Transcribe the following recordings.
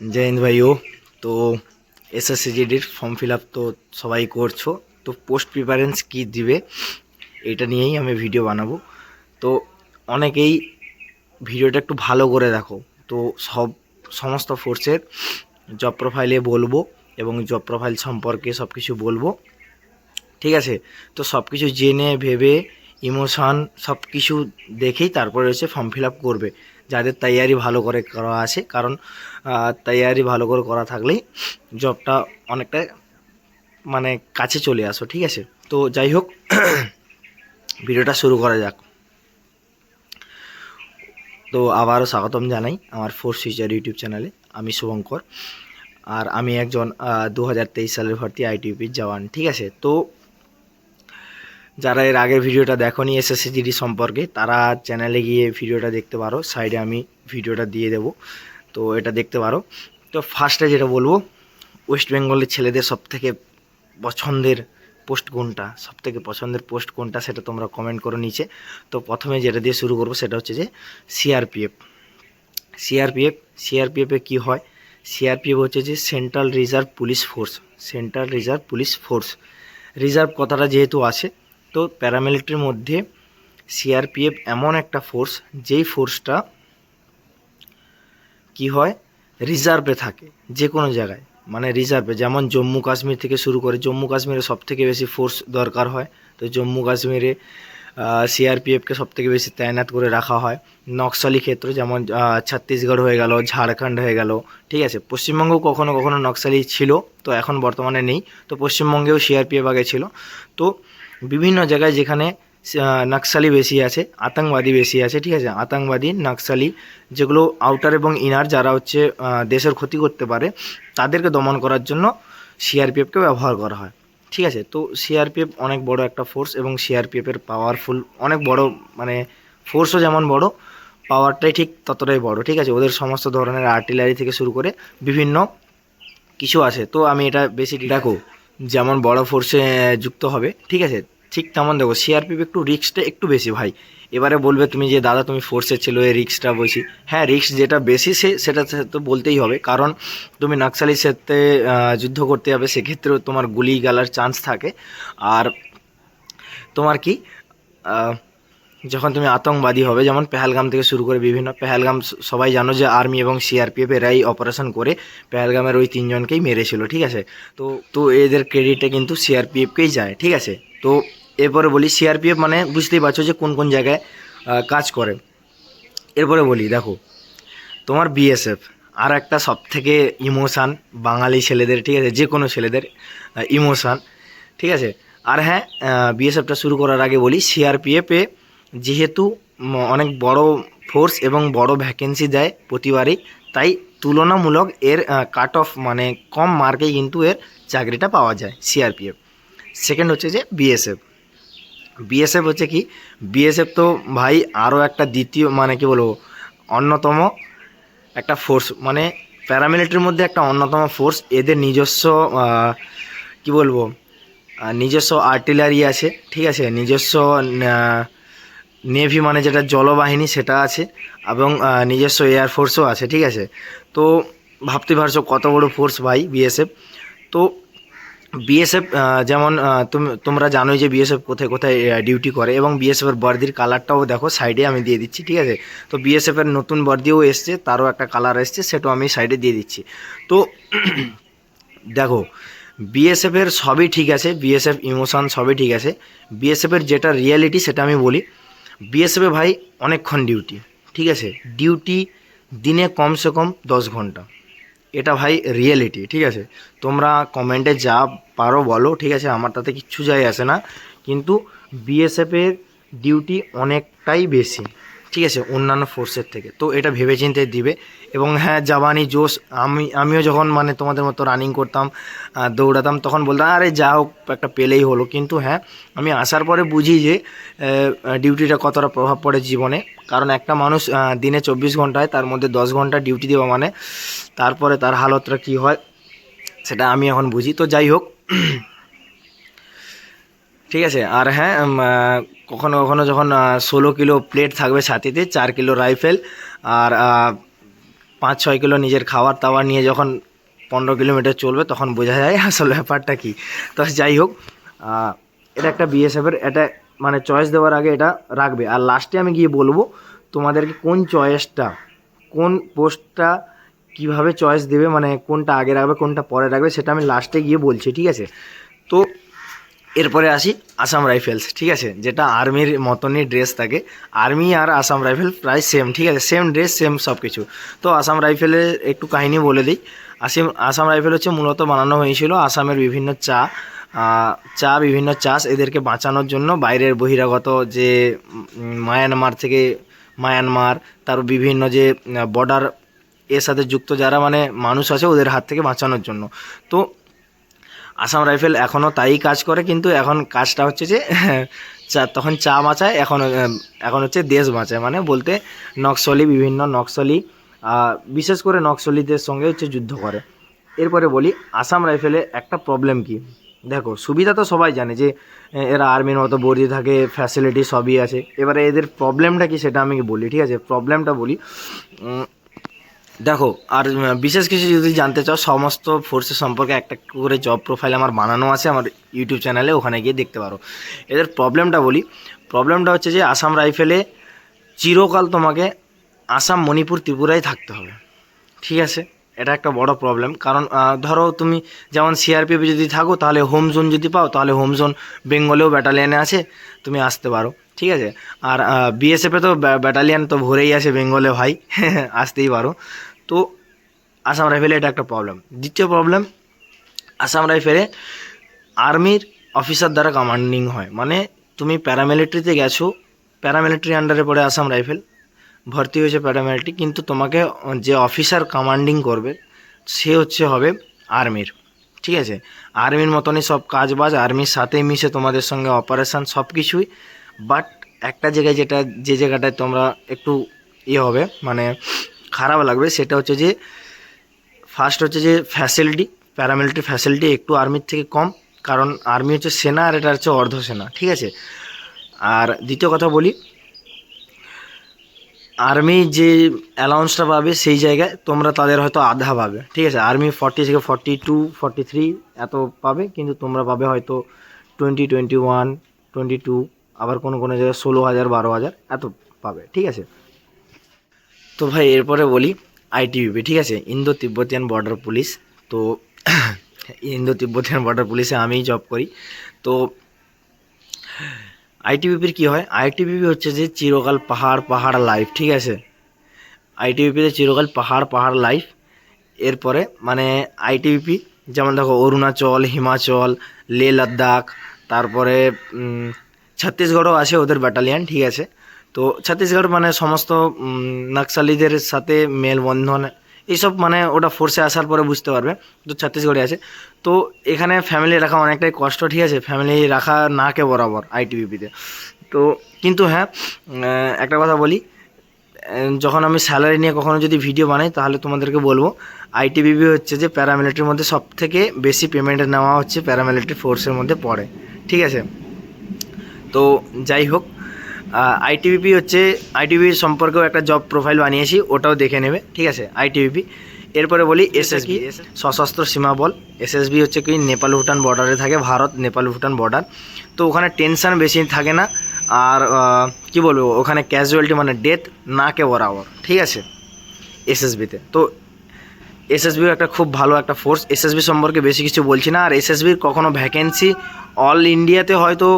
জয় হিন্দ ভাইও, তো এসএসসিজিডির form fill up তো সবাই করছ, তো পোস্ট প্রিফারেন্স কী দিবে এটা নিয়েই আমি ভিডিও বানাবো। তো অনেকেই ভিডিওটা একটু ভালো করে দেখো, তো সব, সমস্ত ফোর্সের জব প্রোফাইলে বলব এবং জব প্রোফাইল সম্পর্কে সব কিছু বলব। ঠিক আছে? তো সব কিছু জেনে, ভেবে ইমোশন সব কিছু দেখেই তারপরে হচ্ছে ফর্ম ফিল আপ করবে। যাদের তৈয়ারি ভালো করে করা আছে, কারণ তৈয়ারি ভালো করে করা থাকলেই জবটা অনেকটা মানে কাছে চলে আসো, ঠিক আছে? তো যাই হোক, ভিডিওটা শুরু করা যাক। তো আবারও স্বাগতম জানাই আমার ফোর্স ফিচার ইউটিউব চ্যানেলে, আমি শুভঙ্কর। আর আমি একজন দু হাজার তেইশ সালের ভর্তি আইটিউপির জওয়ান, ঠিক আছে? তো যারা এর আগের ভিডিওটা দেখনি এসএসসিজিডি সম্পর্কে, তারা চ্যানেলে গিয়ে ভিডিওটা দেখতে পারো সাইডে আমি ভিডিওটা দিয়ে দেব। তো এটা দেখতে পারো। তো ফার্স্টে যেটা বলব ওয়েস্ট বেঙ্গলের ছেলেদের সবথেকে পছন্দের পোস্ট কোনটা? সবথেকে পছন্দের পোস্ট কোনটা সেটা তোমরা কমেন্ট করো নিচে। তো প্রথমে যেটা দিয়ে শুরু করব সেটা হচ্ছে যে সিআরপিএফ সিআরপিএফ সিআরপিএফে কী হয়? সিআরপিএফ হচ্ছে যে central reserve police force central reserve police force reserve কথাটা যেহেতু আছে তো প্যারামিলিটারির মধ্যে সিআরপিএফ এমন একটা ফোর্স যেই ফোর্সটা কি হয়? রিজার্ভে থাকে যে কোনো জায়গায়। মানে রিজার্ভে যেমন জম্মু কাশ্মীর থেকে শুরু করে, জম্মু কাশ্মীরে সব থেকে বেশি ফোর্স দরকার হয়। তো জম্মু কাশ্মীরে সিআরপিএফকে সব থেকে বেশি তায়নাত করে রাখা হয়। নকশালি ক্ষেত্র, যেমন ছত্তিশগড় হয়ে গেল, ঝাড়খণ্ড হয়ে গেল, ঠিক আছে? পশ্চিমবঙ্গেও কখনো কখনো নকশালি ছিল, তো এখন বর্তমানে নেই। তো পশ্চিমবঙ্গেও সিআরপিএফ আগে ছিল। তো বিভিন্ন জায়গায় যেখানে নকশালি বেশি আছে আতঙ্কবাদী বেশি আছে ঠিক আছে? আতঙ্কবাদী নকশালি যেগুলো আউটার এবং ইনার যারা হচ্ছে দেশের ক্ষতি করতে পারে তাদেরকে দমন করার জন্য সিআরপিএফকে ব্যবহার করা হয় ঠিক আছে? তো সিআরপিএফ অনেক বড় একটা ফোর্স এবং সিআরপিএফের পাওয়ারফুল অনেক বড় মানে ফোর্সও যেমন বড় পাওয়ারটাই ঠিক ততটাই বড় ঠিক আছে? ওদের সমস্ত ধরনের আর্টিলারি থেকে শুরু করে বিভিন্ন কিছু আছে। তো আমি এটা বেশি দেখো যেমন বড় ফোর্সে যুক্ত হবে ঠিক আছে? ঠিক তেমন দেখো সিআরপিএফ একটু রিস্কটা একটু বেশি ভাই। এবারে বলবে তুমি যে, দাদা, তুমি ফোর্সে ছিল, এই রিক্সটা বেশি হ্যাঁ রিক্স যেটা বেশি সে, সেটা তো বলতেই হবে। কারণ তুমি নাকসালির সাথে যুদ্ধ করতে যাবে, সেক্ষেত্রেও তোমার গুলি গালার চান্স থাকে। আর তোমার কি যখন তুমি আতঙ্কবাদী হবে, যেমন পেহেলগাম থেকে শুরু করে বিভিন্ন, পেহেলগাম সবাই জানো যে, আর্মি এবং সিআরপিএফ এরাই অপারেশন করে, পেহেলগামের ওই তিনজনকেই মেরেছিল, ঠিক আছে? তো তো এদের ক্রেডিটটা কিন্তু সিআরপিএফকেই যায়, ঠিক আছে? তো এরপরে বলি সিআরপিএফ মানে বুঝতেই পারছ যে কোন কোন জায়গায় কাজ করে। এরপরে বলি, দেখো, তোমার বিএসএফ আর একটা সব থেকে ইমোশান বাঙালি ছেলেদের, ঠিক আছে, যে কোনো ছেলেদের ইমোশান, ঠিক আছে? আর হ্যাঁ বিএসএফটা শুরু করার আগে বলি সিআরপিএফে যেহেতু অনেক বড় ফোর্স এবং বড় ভ্যাকেন্সি দেয় প্রতিবারই, তাই তুলনামূলক এর কাট অফ মানে কম মার্কেই কিন্তু এর চাকরিটা পাওয়া যায় সিআরপিএফ সেকেন্ড হচ্ছে যে বিএসএফ বিএসএফ হচ্ছে কি? বিএসএফ তো ভাই আরও একটা দ্বিতীয় মানে কি বলব, অন্যতম একটা ফোর্স মানে প্যারামিলিটারির মধ্যে একটা অন্যতম ফোর্স এদের নিজস্ব কি বলব নিজস্ব আর্টিলারি আছে, ঠিক আছে? নিজস্ব নেভি মানে যেটা জলবাহিনী, সেটা আছে, এবং নিজস্ব এয়ারফোর্সও আছে, ঠিক আছে? তো ভাবতে পারছ কত বড় ফোর্স ভাই বিএসএফ তো বিএসএফ যেমন তোমরা জানোই যে বিএসএফ কোথায় কোথায় ডিউটি করে এবং বিএসএফের বর্দির কালারটাও দেখো সাইডে আমি দিয়ে দিচ্ছি, ঠিক আছে? তো বিএসএফের নতুন বর্দিও এসছে, তারও একটা কালার এসছে, সেটাও আমি সাইডে দিয়ে দিচ্ছি। তো দেখো বিএসএফের সবই ঠিক আছে বিএসএফ ইমোশন সবই ঠিক আছে। বিএসএফের যেটা রিয়ালিটি সেটা আমি বলি বিএসএফে ভাই অনেকক্ষণ ডিউটি ঠিক আছে? ডিউটি দিনে কমসে কম দশ ঘণ্টা। এটা ভাই রিয়েলিটি ঠিক আছে? তোমরা কমেন্টে যা পারো বলো, ঠিক আছে? আমার তাতে কিচ্ছু যায় আসে না। কিন্তু বিএসএফের ডিউটি অনেকটাই বেশি। ঠিক আছে, অন্যান্য ফোর্সের থেকে। তো এটা ভেবেচিন্তে দিবে। এবং হ্যাঁ জাবানি, জোশ, আমি, আমিও যখন মানে তোমাদের মতো রানিং করতাম দৌড়াতাম, তখন বলতাম, আরে যা হোক, একটা পেলেই হলো। কিন্তু হ্যাঁ আমি আসার পরে বুঝি যে ডিউটিটা কতটা প্রভাব পড়ে জীবনে। কারণ একটা মানুষ দিনে চব্বিশ ঘন্টায়, তার মধ্যে দশ ঘণ্টা ডিউটি দেওয়া মানে তারপরে তার হালতটা কী হয়, সেটা আমি এখন বুঝি। তো যাই হোক, ঠিক আছে, আর হ্যাঁ কখনো কখনো যখন ষোলো কিলো প্লেট থাকবে ছাতিতে, চার কিলো রাইফেল আর পাঁচ, ছয় কিলো নিজের খাবার দাবার নিয়ে যখন পনেরো কিলোমিটার চলবে, তখন বোঝা যায় আসল ব্যাপারটা কী। তো যাই হোক এটা একটা বিএসএফের এটা মানে চয়েস দেওয়ার আগে এটা রাখবে। আর লাস্টে আমি গিয়ে বলব, তোমাদেরকে কোন চয়েসটা কোন পোস্টটা কীভাবে চয়েস দেবে মানে কোনটা আগে রাখবে, কোনটা পরে রাখবে, সেটা আমি লাস্টে গিয়ে বলছি, ঠিক আছে? তো এরপরে আসি আসাম রাইফেলস, ঠিক আছে? যেটা আর্মির মতনই ড্রেস থাকে। আর্মি আর আসাম রাইফেল প্রায় সেম ঠিক আছে? সেম ড্রেস সেম সব কিছু তো আসাম রাইফেলের একটু কাহিনী বলে দিই। আসাম আসাম রাইফেল হচ্ছে মূলত বানানো হয়েছিল আসামের বিভিন্ন চা চা, বিভিন্ন চাষ এদেরকে বাঁচানোর জন্য। বাইরের বহিরাগত যে মায়ানমার থেকে মায়ানমার, তার বিভিন্ন যে বর্ডার এর সাথে যুক্ত যারা মানে মানুষ আছে ওদের হাত থেকে বাঁচানোর জন্য। তো আসাম রাইফেল এখনও তাই কাজ করে, কিন্তু এখন কাজটা হচ্ছে যে, চা তখন চা বাঁচায় এখন এখন হচ্ছে দেশ বাঁচায় মানে বলতে নকশলি বিভিন্ন নকশলি বিশেষ করে নকশলিদের সঙ্গে হচ্ছে যুদ্ধ করে। এরপরে বলি, আসাম রাইফেলে একটা প্রবলেম কি? দেখো, সুবিধা তো সবাই জানে যে এরা আর্মির মতো বর্দি থাকে ফ্যাসিলিটি সবই আছে। এবারে এদের প্রবলেমটা কি সেটা আমি বলি, ঠিক আছে? প্রবলেমটা বলি দেখো, আর বিশেষ কিছু যদি জানতে চাও, সমস্ত ফোর্সের সম্পর্কে একটা করে জব প্রোফাইল আমার বানানো আছে আমার ইউটিউব চ্যানেলে ওখানে গিয়ে দেখতে পারো। এদের প্রবলেমটা বলি। প্রবলেমটা হচ্ছে যে, আসাম রাইফেলে চিরকাল তোমাকে আসাম, মণিপুর, ত্রিপুরায় থাকতে হবে। ঠিক আছে? এটা একটা বড় প্রবলেম কারণ ধরো তুমি যেমন সিআরপিএফ যদি থাকো, তাহলে হোম জোন যদি পাও, তাহলে হোম জোন বেঙ্গলেও ব্যাটালিয়ানে আছে, তুমি আসতে পারো। ঠিক আছে? আর বিএসএফে তো ব্যাটালিয়ান তো ভরেই আছে বেঙ্গলে ভাই। আসতেই পারো। তো আসাম রাইফেলে এটা একটা প্রবলেম দ্বিতীয় প্রবলেম আসাম রাইফেলে আর্মির অফিসার দ্বারা কমান্ডিং হয়। মানে তুমি প্যারামিলিটারিতে গেছো প্যারামিলিটারি আন্ডারে পড়ে আসাম রাইফেল, ভর্তি হয়েছে প্যারামিলিটারি কিন্তু তোমাকে যে অফিসার কমান্ডিং করবে, সে হচ্ছে হবে আর্মির ঠিক আছে? আর্মির মতনই সব কাজ বাজ আর্মির সাথেই মিশে তোমাদের সঙ্গে অপারেশান সব কিছুই বাট একটা জায়গায় যেটা, যে জায়গাটায় তোমরা একটু ইয়ে হবে মানে খারাপ লাগবে, সেটা হচ্ছে যে ফার্স্ট হচ্ছে যে ফ্যাসিলিটি প্যারামিলিটারি ফ্যাসিলিটি একটু আর্মির থেকে কম, কারণ আর্মি হচ্ছে সেনা আর এটা হচ্ছে অর্ধ সেনা ঠিক আছে? আর দ্বিতীয় কথা বলি আর্মি যে অ্যালাউন্সটা পাবে সেই জায়গায় তোমরা তাদের হয়তো আধা পাবে, ঠিক আছে? আর্মি ফর্টি থেকে ফর্টি টু ফর্টি থ্রি এত পাবে, কিন্তু তোমরা পাবে হয়তো twenty twenty one twenty two আবার কোনো কোনো জায়গায় ষোলো হাজার, বারো হাজার এত পাবে, ঠিক আছে? তো ভাই, এরপরে বলি আইটিবিপি, ঠিক আছে? ইন্দো তিব্বতিয়ান বর্ডার পুলিশ তো ইন্দো তিব্বতিয়ান বর্ডার পুলিশে আমিই জব করি। তো আইটিবিপির কি হয়? আইটিবিপি হচ্ছে যে চিরকাল পাহাড় পাহাড় লাইফ ঠিক আছে? আইটিবিপিতে চিরকাল পাহাড় পাহাড় লাইফ এরপরে মানে আইটিবিপি, যেমন দেখো, অরুণাচল, হিমাচল লে লাদাখ তারপরে ছত্তিশগড়ও আছে ওদের ব্যাটালিয়ান ঠিক আছে? তো ছত্তিশগড় মানে সমস্ত উম, নকশালিদের সাথে মেলবন্ধন এইসব মানে ওটা ফোর্সে আসার পরে বুঝতে পারবে তো ছত্তিশগড়ে আছে। তো এখানে ফ্যামিলি রাখা অনেকটাই কষ্ট ঠিক আছে? ফ্যামিলি রাখা না কে বরাবর আইটিবিপিতে তো। কিন্তু হ্যাঁ একটা কথা বলি যখন আমি স্যালারি নিয়ে কখনো যদি ভিডিও বানাই তাহলে তোমাদেরকে বলব আইটিবিপি হচ্ছে যে প্যারামিলিটারির মধ্যে সব থেকে বেশি পেমেন্ট নেওয়া হচ্ছে প্যারামিলিটারি ফোর্সের মধ্যে পড়ে ঠিক আছে? তো যাই হোক আইটিবিপি হচ্ছে আইটিবিপি সম্পর্কেও একটা জব প্রোফাইল বানিয়েছি ওটাও দেখে নেবে ঠিক আছে? আইটিবিপি এরপরে বলি এসএসবি। সশস্ত্র সীমা বল। এসএসবি হচ্ছে কি নেপাল ভুটান বর্ডারে থাকে ভারত নেপাল ভুটান বর্ডার তো ওখানে টেনশন বেশি থাকে না আর কি বলব ওখানে ক্যাজুয়ালিটি মানে ডেথ না কে বরাবর ঠিক আছে? এসএসবিতে তো। এসএসবি একটা খুব ভালো একটা ফোর্স এসএসবি সম্পর্কে বেশি কিছু বলছি না আর এসএসবির কখনো ভ্যাকেন্সি অল ইন্ডিয়াতে হয়তো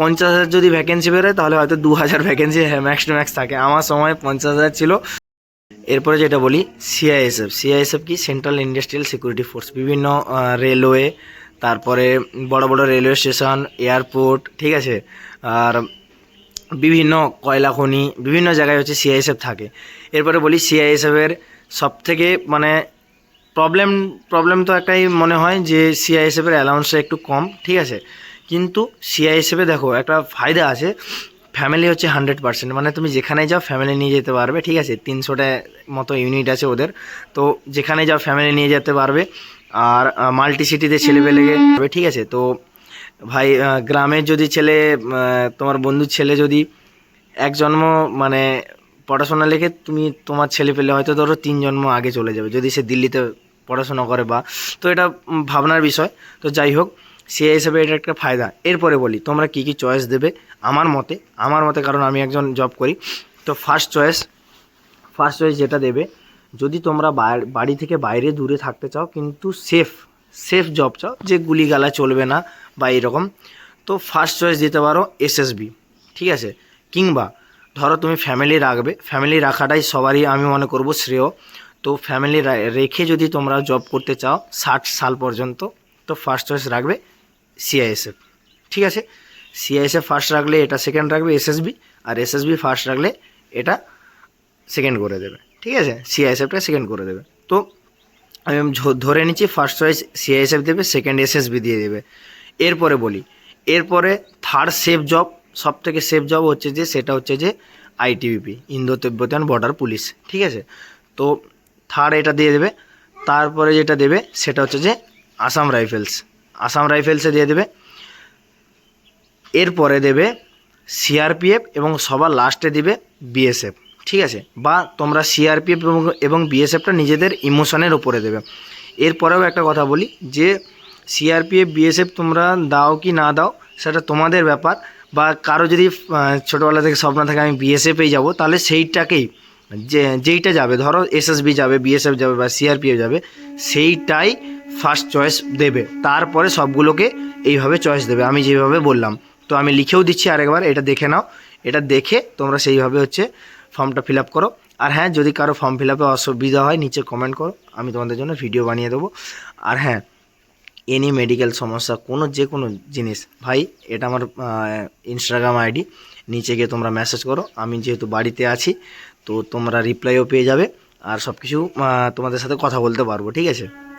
পঞ্চাশ হাজার যদি ভ্যাকেন্সি বেরোয়, তাহলে হয়তো দু হাজার ভ্যাকেন্সি ম্যাক্স টু ম্যাক্স থাকে। আমার সময় পঞ্চাশ হাজার ছিল। এরপরে যেটা বলি সিআইএসএফ সিআইএসএফ কি? সেন্ট্রাল ইন্ডাস্ট্রিয়াল সিকিউরিটি ফোর্স বিভিন্ন রেলওয়ে তারপরে বড় বড় রেলওয়ে স্টেশন এয়ারপোর্ট ঠিক আছে? আর বিভিন্ন কয়লা খনি, বিভিন্ন জায়গায় হচ্ছে সিআইএসএফ থাকে। এরপরে বলি সিআইএসএফের সব থেকে মানে প্রবলেম প্রবলেম তো একটাই মনে হয় যে সিআইএসএফের অ্যালাউন্সটা একটু কম, ঠিক আছে? কিন্তু সিআই হিসেবে দেখো, একটা ফায়দা আছে ফ্যামিলি হচ্ছে হান্ড্রেড পার্সেন্ট মানে তুমি যেখানে যাও ফ্যামিলি নিয়ে যেতে পারবে, ঠিক আছে? তিনশোটা মতো ইউনিট আছে ওদের। তো যেখানে যাও ফ্যামিলি নিয়ে যেতে পারবে, আর মাল্টি সিটিতে ছেলে পেলে ঠিক আছে? তো ভাই গ্রামের যদি ছেলে তোমার বন্ধুর ছেলে যদি এক জন্ম মানে পড়াশোনা লেখে, তুমি তোমার ছেলে পেলে হয়তো ধরো তিন জন্ম আগে চলে যাবে, যদি সে দিল্লিতে পড়াশোনা করে বা, তো এটা ভাবনার বিষয়। তো যাই হোক সে হিসেবে এটা একটা ফায়দা। এরপরে বলি, তোমরা কী কী চয়েস দেবে? আমার মতে আমার মতে কারণ আমি একজন জব করি। তো ফার্স্ট চয়েস ফার্স্ট চয়েস যেটা দেবে, যদি তোমরা বাড়ি থেকে বাইরে দূরে থাকতে চাও, কিন্তু সেফ সেফ জব চাও, যে গুলিগালা চলবে না বা এরকম, তো ফার্স্ট চয়েস দিতে পারো এসএসবি ঠিক আছে? কিংবা, ধরো তুমি ফ্যামিলি রাখবে ফ্যামিলি রাখাটাই সবারই আমি মনে করব শ্রেয়। তো ফ্যামিলি রেখে যদি তোমরা জব করতে চাও ষাট সাল পর্যন্ত, তো ফার্স্ট চয়েস রাখবে। সিআইএসএফ ঠিক আছে? সিআইএসএফ ফার্স্ট রাখলে এটা সেকেন্ড রাখবে এসএসবি আর এসএসবি ফার্স্ট রাখলে এটা সেকেন্ড করে দেবে। ঠিক আছে? সিআইএসএফটা সেকেন্ড করে দেবে। তো আমি ধরে নিচ্ছি ফার্স্ট চয়েস সিআইএসএফ দেবে সেকেন্ড এসএসবি দিয়ে দেবে। এরপরে বলি, এরপরে থার্ড সেফ জব সব থেকে সেফ জব হচ্ছে যে, সেটা হচ্ছে যে ITBP Indo Tibetan border police ঠিক আছে? তো থার্ড এটা দিয়ে দেবে, তারপরে যেটা দেবে, সেটা হচ্ছে যে আসাম রাইফেলস আসাম রাইফেলসে দিয়ে দেবে। এরপরে দেবে সিআরপিএফ এবং সবার লাস্টে দিবে বিএসএফ। ঠিক আছে? বা তোমরা সিআরপিএফ এবং বিএসএফটা নিজেদের ইমোশনের উপরে দেবে। এরপরেও একটা কথা বলি যে সিআরপিএফ, বিএসএফ তোমরা দাও কি না দাও, সেটা তোমাদের ব্যাপার। বা কারও যদি ছোটোবেলা থেকে স্বপ্ন থাকে আমি বিএসএফেই যাব, তাহলে সেইটাকেই যে, যেইটা যাবে, ধরো এসএসবি যাবে, বিএসএফ যাবে বা সিআরপিএফ যাবে, সেইটাই ফার্স্ট চয়েস দেবে। তারপরে সবগুলোকে এইভাবে চয়েস দেবে। আমি যেভাবে বললাম। তো আমি লিখেও দিচ্ছি আরেকবার, এটা দেখে নাও। এটা দেখে তোমরা সেইভাবে হচ্ছে ফর্মটা ফিল আপ করো। আর হ্যাঁ যদি কারও ফর্ম ফিল আপে অসুবিধা হয়, নিচে কমেন্ট করো। আমি তোমাদের জন্য ভিডিও বানিয়ে দেবো। আর হ্যাঁ এনি মেডিকেল সমস্যা, কোনো যে কোনো জিনিস, ভাই, এটা আমার ইনস্টাগ্রাম আইডি নিচে গিয়ে তোমরা মেসেজ করো। আমি যেহেতু বাড়িতে আছি, তো তোমরা রিপ্লাইও পেয়ে যাবে। আর সব কিছু তোমাদের সাথে কথা বলতে পারব, ঠিক আছে?